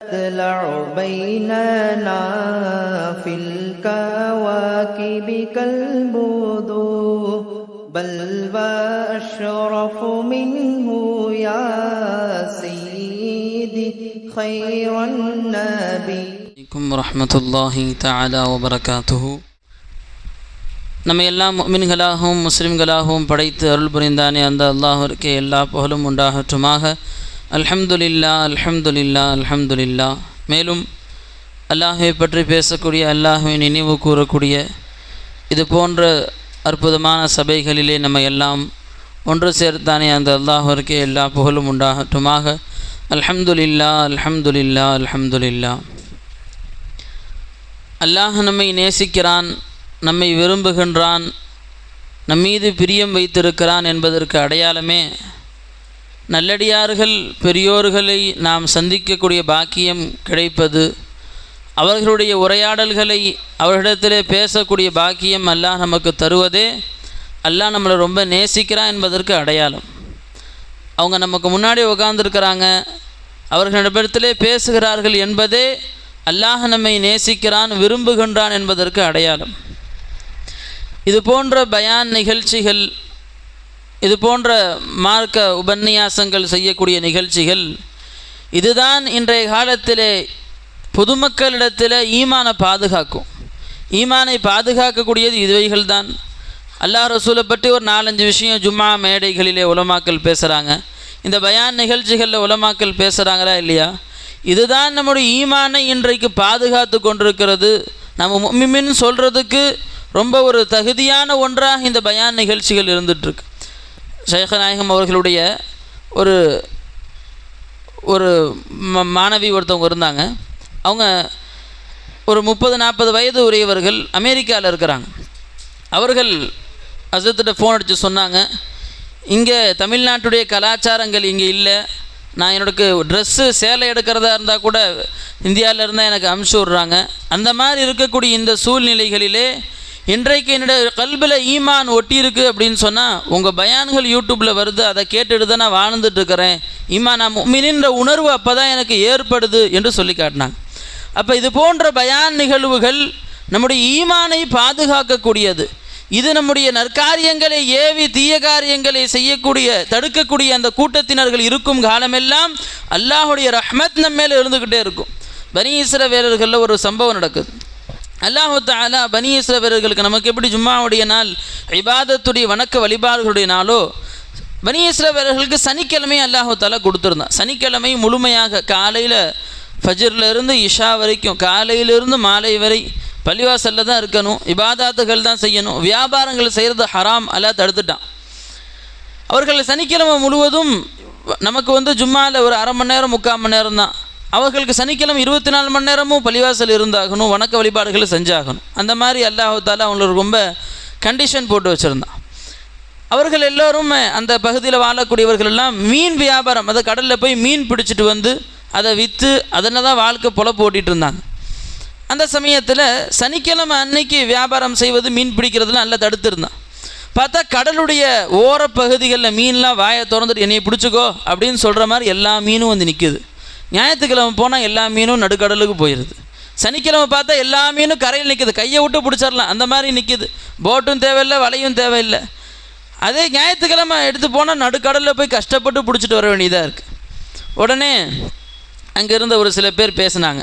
تطلع بيننا في الكواكب كالبدور بل وأشرف منه يا سيدي خير النبي அலைக்கும் வரஹ்மத்துல்லாஹி தஆலா வபரகாத்துஹு நம்ம எல்லாம் முஃமின்களாகவும் முஸ்லிம்களாகவும் படைத்து அருள் புரிந்தானே அந்த அல்லாஹ்விற்கு எல்லா புகழும் உண்டாகட்டுமாக அல்ஹம்துலில்லா அல்ஹம்துலில்லா அல்ஹம்துலில்லா மேலும் அல்லாஹை பற்றி பேசக்கூடிய அல்லாஹை நினைவு கூறக்கூடிய இது போன்ற அற்புதமான சபைகளிலே நம்ம எல்லாம் ஒன்று சேர்த்தானே அந்த அல்லாஹருக்கு எல்லா புகழும் உண்டாகட்டுமாக. அல்ஹம்துலில்லா அல்ஹம்துலில்லா அல்ஹம்துலில்லா அல்லாஹ் நம்மை நேசிக்கிறான் நம்மை விரும்புகின்றான் நம்மீது பிரியம் வைத்திருக்கிறான் என்பதற்கு அடையாளமே நல்லடியார்கள் பெரியோர்களை நாம் சந்திக்கக்கூடிய பாக்கியம் கிடைப்பது அவர்களுடைய உரையாடல்களை அவர்களிடத்திலே பேசக்கூடிய பாக்கியம் அல்லாஹ் நமக்கு தருவதே. அல்லாஹ் நம்மளை ரொம்ப நேசிக்கிறான் என்பதற்கு அடையாளம். அவங்க நமக்கு முன்னாடி உட்காந்துருக்கிறாங்க அவர்களிடத்திலே பேசுகிறார்கள் என்பதே அல்லாஹ் நம்மை நேசிக்கிறான் விரும்புகின்றான் என்பதற்கு அடையாளம். இது போன்ற பயான் நிகழ்ச்சிகள் இது போன்ற மார்க்க உபன்யாசங்கள் செய்யக்கூடிய நிகழ்ச்சிகள் இதுதான் இன்றைய காலத்திலே பொதுமக்களிடத்தில் ஈமானை பாதுகாக்கும். ஈமானை பாதுகாக்கக்கூடியது இதுவைகள் தான் அல்லாஹ் ரசூலை பற்றி ஒரு நாலஞ்சு விஷயம் ஜும்மா மேடைகளிலே உலமாக்கல் பேசுகிறாங்க இந்த பயான் நிகழ்ச்சிகளில் உலமாக்கல் பேசுகிறாங்களா இல்லையா? இதுதான் நம்முடைய ஈமானை இன்றைக்கு பாதுகாத்து கொண்டிருக்கிறது. நம்ம மும்மின்னு சொல்கிறதுக்கு ரொம்ப ஒரு தகுதியான ஒன்றாக இந்த பயான் நிகழ்ச்சிகள் இருந்துகிட்ருக்கு ஷேகநாயகம் அவர்களுடைய ஒரு ஒரு மாணவி ஒருத்தவங்க இருந்தாங்க. அவங்க ஒரு முப்பது நாற்பது வயது உரியவர்கள் அமெரிக்காவில் இருக்கிறாங்க. அவர்கள் அசத்திட்ட ஃபோன் அடித்து சொன்னாங்க இங்கே தமிழ்நாட்டுடைய கலாச்சாரங்கள் இங்கே இல்லை. நான் என்னோடக்கு ட்ரெஸ்ஸு சேலை எடுக்கிறதா இருந்தால் கூட இந்தியாவில் இருந்தால் எனக்கு அமுச்சு விட்றாங்க. அந்த மாதிரி இருக்கக்கூடிய இந்த சூழ்நிலைகளிலே இன்றைக்கு என்னுடைய கல்பில் ஈமான் ஒட்டியிருக்கு அப்படின்னு சொன்னால் உங்கள் பயான்கள் யூடியூப்பில் வருது அதை கேட்டுட்டு தான் நான் வாழ்ந்துட்டுருக்கிறேன். ஈமான் நான் மினின்ற உணர்வு அப்போ தான் எனக்கு ஏற்படுது என்று சொல்லி காட்டினாங்க. அப்போ இது போன்ற பயான் நிகழ்வுகள் நம்முடைய ஈமானை பாதுகாக்கக்கூடியது. இது நம்முடைய நற்காரியங்களை ஏவி தீய காரியங்களை செய்யக்கூடிய தடுக்கக்கூடிய அந்த கூட்டத்தினர்கள் இருக்கும் காலமெல்லாம் அல்லாஹுடைய ரஹ்மத் நம்ம மேலே இருந்துக்கிட்டே இருக்கும். பனி இஸ்ரவேலர்களில் ஒரு சம்பவம் நடக்குது. அல்லாஹு தாலா பனி இஸ்ரவேலர்களுக்கு நமக்கு எப்படி ஜும்மாவுடைய நாள் இபாதத்துடைய வணக்க வழிபாடுகளுடைய நாளோ பனி இஸ்ரவேலர்களுக்கு சனிக்கிழமை அல்லாஹு தாலா கொடுத்துருந்தான். சனிக்கிழமை முழுமையாக காலையில் ஃபஜர்லேருந்து இருந்து இஷா வரைக்கும் காலையிலிருந்து மாலை வரை பள்ளிவாசலில் தான் இருக்கணும் இபாதாத்துகள் தான் செய்யணும் வியாபாரங்கள் செய்கிறது ஹராம் அல்லா தடுத்துட்டான். அவர்கள் சனிக்கிழமை முழுவதும் நமக்கு வந்து ஜும்மாவில் ஒரு அரை மணி நேரம் முக்கால் மணி நேரம் தான் அவர்களுக்கு சனிக்கிழமை இருபத்தி நாலு மணி நேரமும் பள்ளிவாசல் இருந்தாகணும் வணக்க வழிபாடுகளை செஞ்சாகணும். அந்த மாதிரி அல்லாஹால அவங்களுக்கு ரொம்ப கண்டிஷன் போட்டு வச்சுருந்தான். அவர்கள் எல்லோரும் அந்த பகுதியில் வாழக்கூடியவர்கள் எல்லாம் மீன் வியாபாரம் அதை கடலில் போய் மீன் பிடிச்சிட்டு வந்து அதை விற்று அதில் தான் வாழ்க்கை பொழப்பு ஓட்டிகிட்டு இருந்தாங்க. அந்த சமயத்தில் சனிக்கிழமை அன்னைக்கு வியாபாரம் செய்வது மீன் பிடிக்கிறதுலாம் நல்லா தடுத்துருந்தான். பார்த்தா கடலுடைய ஓரப்பகுதிகளில் மீன்லாம் வாயை திறந்துட்டு என்னையை பிடிச்சிக்கோ அப்படின்னு சொல்கிற மாதிரி எல்லா மீனும் வந்து நிற்குது ஞாயிற்றுக்கிழமை போனால் எல்லா மீனும் நடுக்கடலுக்கு போயிடுது சனிக்கிழமை பார்த்தா எல்லா மீனும் கரையில் நிற்குது கையை விட்டு பிடிச்சிடலாம். அந்த மாதிரி நிற்கிது போட்டும் தேவையில்லை வலையும் தேவையில்லை. அதே ஞாயிற்றுக்கிழமை எடுத்து போனால் நடுக்கடலில் போய் கஷ்டப்பட்டு பிடிச்சிட்டு வர வேண்டியதாக இருக்குது உடனே அங்கே இருந்த ஒரு சில பேர் பேசினாங்க.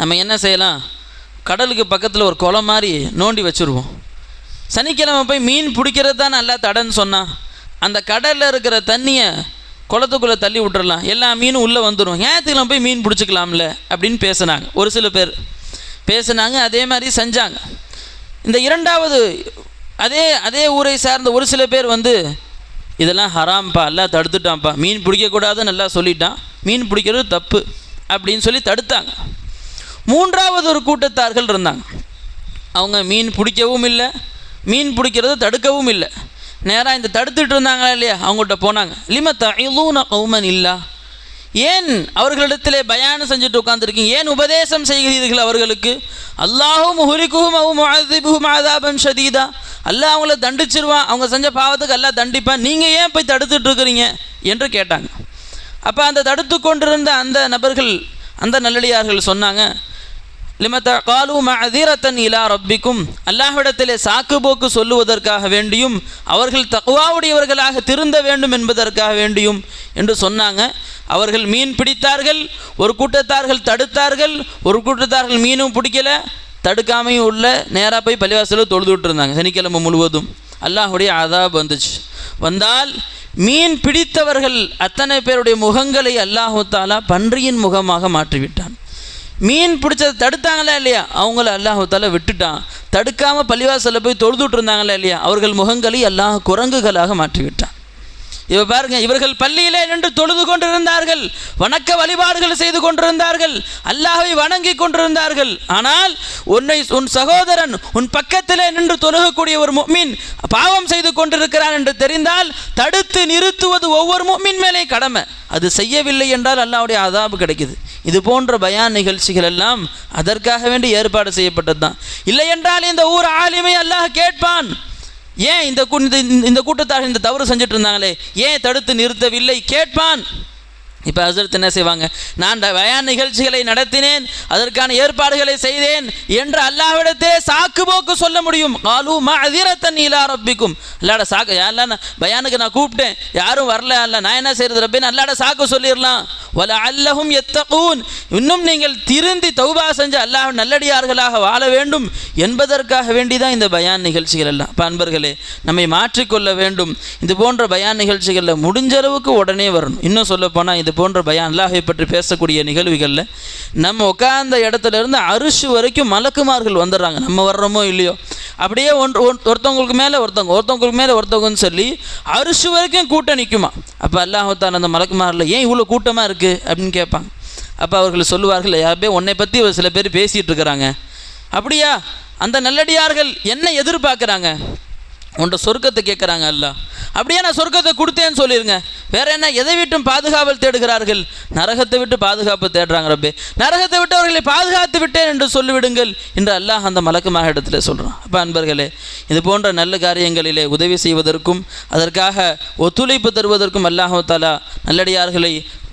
நம்ம என்ன செய்யலாம்? கடலுக்கு பக்கத்தில் ஒரு குளம் மாதிரி நோண்டி வச்சுருவோம். சனிக்கிழமை போய் மீன் பிடிக்கிறது தான் நல்லா தடன்னு சொன்னால் அந்த கடலில் இருக்கிற தண்ணியை குளத்துக்குள்ளே தள்ளி விட்டுறலாம். எல்லா மீனும் உள்ளே வந்துடும் ஞாயிற்றுக்கிழமை போய் மீன் பிடிச்சிக்கலாம்ல அப்படின்னு பேசுனாங்க. ஒரு சில பேர் பேசுனாங்க. அதே மாதிரி செஞ்சாங்க. இந்த இரண்டாவது அதே அதே ஊரை சார்ந்த ஒரு சில பேர் வந்து இதெல்லாம் ஹராம்ப்பா எல்லாம் தடுத்துட்டான்ப்பா. மீன் பிடிக்கக்கூடாதுன்னு நல்லா சொல்லிட்டான். மீன் பிடிக்கிறது தப்பு. அப்படின்னு சொல்லி தடுத்தாங்க. மூன்றாவது ஒரு கூட்டத்தார்கள் இருந்தாங்க. அவங்க மீன் பிடிக்கவும் இல்லை மீன் பிடிக்கிறது தடுக்கவும் இல்லை. நேராக இந்த தடுத்துட்டு இருந்தாங்களா இல்லையா? அவங்கள்ட்ட போனாங்க. லிமத்த தூன கௌமன் இல்லா? ஏன் அவர்களிடத்திலே பயானம் செஞ்சுட்டு உட்காந்துருக்கீங்க ஏன் உபதேசம் செய்கிறீர்கள் அவர்களுக்கு? அல்லாஹும் ஹுரிக்குஹும் அவும் அதிபுஹும் ஆதாபம் ஷதீதா. அல்லாஹ் அவங்கள தண்டிச்சிருவான் அவங்க செஞ்ச பாவத்துக்கு எல்லாம் தண்டிப்பான் நீங்கள் ஏன் போய் தடுத்துட்டு இருக்கிறீங்க? என்று கேட்டாங்க. அப்போ அந்த தடுத்து கொண்டிருந்த அந்த நபர்கள் அந்த நல்லடியார்கள் சொன்னாங்க லிமத்த காலு மஅதீரத்தன் இலா ரப்பிக்கும். அல்லாஹ்விடத்திலே சாக்குபோக்கு சொல்லுவதற்காக வேண்டியும் அவர்கள் தக்குவாவுடையவர்களாக திருந்த வேண்டும் என்பதற்காக வேண்டியும் என்று சொன்னாங்க. அவர்கள் மீன் பிடித்தார்கள் ஒரு கூட்டத்தார்கள் தடுத்தார்கள் ஒரு கூட்டத்தார்கள் மீனும் பிடிக்கல தடுக்காமையும் உள்ள நேராக போய் பள்ளிவாசலில் தொழுதுட்டு இருந்தாங்க சனிக்கிழமை முழுவதும். அல்லாஹுடைய ஆதாப் வந்துச்சு. வந்தால் மீன் பிடித்தவர்கள் அத்தனை பேருடைய முகங்களை அல்லாஹு தாலா பன்றியின் முகமாக மாற்றிவிட்டான். மீன் பிடிச்சதை தடுத்தாங்களா இல்லையா? அவங்கள அல்லாஹால விட்டுட்டான். தடுக்காமல் பள்ளிவாசலில் போய் தொழுதுட்டு இருந்தாங்களா இல்லையா? அவர்கள் முகங்களை அல்லாஹ் குரங்குகளாக மாற்றிவிட்டான். இவ பாருங்க இவர்கள் பள்ளியிலே நின்று தொழுது கொண்டிருந்தார்கள் வணக்க வழிபாடுகள் செய்து கொண்டிருந்தார்கள் அல்லாஹை வணங்கி கொண்டிருந்தார்கள். ஆனால் உன்னை உன் சகோதரன் உன் பக்கத்திலே நின்று தொழுகக்கூடிய ஒரு முஃமின் பாவம் செய்து கொண்டிருக்கிறான் என்று தெரிந்தால் தடுத்து நிறுத்துவது ஒவ்வொரு முஃமின் மேலே கடமை. அது செய்யவில்லை என்றால் அல்லாவுடைய அதாபு கிடைக்குது. இது போன்ற பயான் நிகழ்ச்சிகள் எல்லாம் அதற்காக வேண்டி ஏற்பாடு செய்யப்பட்டது தான் இல்லை என்றால் இந்த ஊர் ஆலிமை அல்லாஹ் கேட்பான். ஏன் இந்த கூ- இந்த- இந்த- இந்த கூட்டத்தார் இந்த தவறு செஞ்சுட்டு இருந்தாங்களே ஏன் தடுத்து நிறுத்தவில்லை? கேட்பான். இப்போ ஹசரத் என்ன செய்வாங்க? நான் ட- பயான் நிகழ்ச்சிகளை நடத்தினேன் அதற்கான ஏற்பாடுகளை செய்தேன் என்று அல்லாவிடத்தே சாக்கு போக்கு சொல்ல முடியும். காலு மஅதிரத்தன் இலா ரப்பிக்கும். அல்லாட சாக்கு யாரெல்லாம் நான் பயானுக்கு நான் கூப்பிட்டேன் யாரும் வரல அல்ல நான் என்ன செய்யறது ரப்பின்னு அல்லாட சாக்கு சொல்லிடலாம் வல அல்லஹும் எத்தகூன் இன்னும் நீங்கள் திருந்தி தௌபா செஞ்சு அல்லாஹ் நல்லடியார்களாக வாழ வேண்டும் என்பதற்காக வேண்டி தான் இந்த பயான் நிகழ்ச்சிகள் எல்லாம். அன்பர்களே நம்மை மாற்றிக்கொள்ள வேண்டும். இது போன்ற பயான் நிகழ்ச்சிகளில் முடிஞ்ச அளவுக்கு உடனே வரணும். இன்னும் சொல்லப்போனால் இது போன்ற பயான் அல்லாஹை பற்றி பேசக்கூடிய நிகழ்வுகளில் நம்ம உட்கார்ந்த இடத்துல இருந்து அரிசி வரைக்கும் மலக்குமார்கள் வந்துடுறாங்க. நம்ம வர்றோமோ இல்லையோ? அப்படியே ஒன்று ஒன்- ஒருத்தவங்களுக்கு மேலே ஒருத்தவங்க ஒருத்தவங்களுக்கு மேலே ஒருத்தவங்கன்னு சொல்லி அரிசி வரைக்கும் கூட்டம் நிற்குமா அப்போ அல்லாஹத்தான் அந்த மலக்குமாரில் ஏன் இவ்வளோ கூட்டமாக இருக்குது அப்படின்னு கேட்பாங்க. அப்போ அவர்கள் சொல்லுவார்கள் யாருமே உன்னை பற்றி ஒரு சில பேர் பேசிகிட்டு இருக்கிறாங்க. அப்படியா? அந்த நல்லடியார்கள் என்ன எதிர்பார்க்குறாங்க? உன்ட சொர்க்கத்தை கேட்குறாங்க அல்ல. அப்படியே நான் சொர்க்கத்தை கொடுத்தேன்னு சொல்லிருங்க. வேற என்ன எதை விட்டும் பாதுகாவல் தேடுகிறார்கள்? நரகத்தை விட்டு பாதுகாப்பு தேடுறாங்க ரப்பே. நரகத்தை விட்டு அவர்களை பாதுகாத்து விட்டேன் என்று சொல்லிவிடுங்கள் என்று அல்லாஹ் அந்த மலக்குமாக இடத்துல சொல்கிறான் அப்போ அன்பர்களே இது போன்ற நல்ல காரியங்களிலே உதவி செய்வதற்கும் அதற்காக ஒத்துழைப்பு தருவதற்கும் அல்லாஹாலா நல்லடியார்களை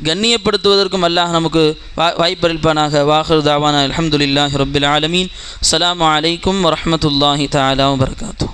கண்ணியப்படுத்துவதற்கும் அல்லாஹ் நமக்கு வா வாய்ப்பளிப்பானாக. வாஹர் தாவானா அலமதுல்லாஹி ரப்பில் ஆலமீன். அலாம் வலைக்கம் வரமத்துல்லாஹி தாலா வரகாத்தூ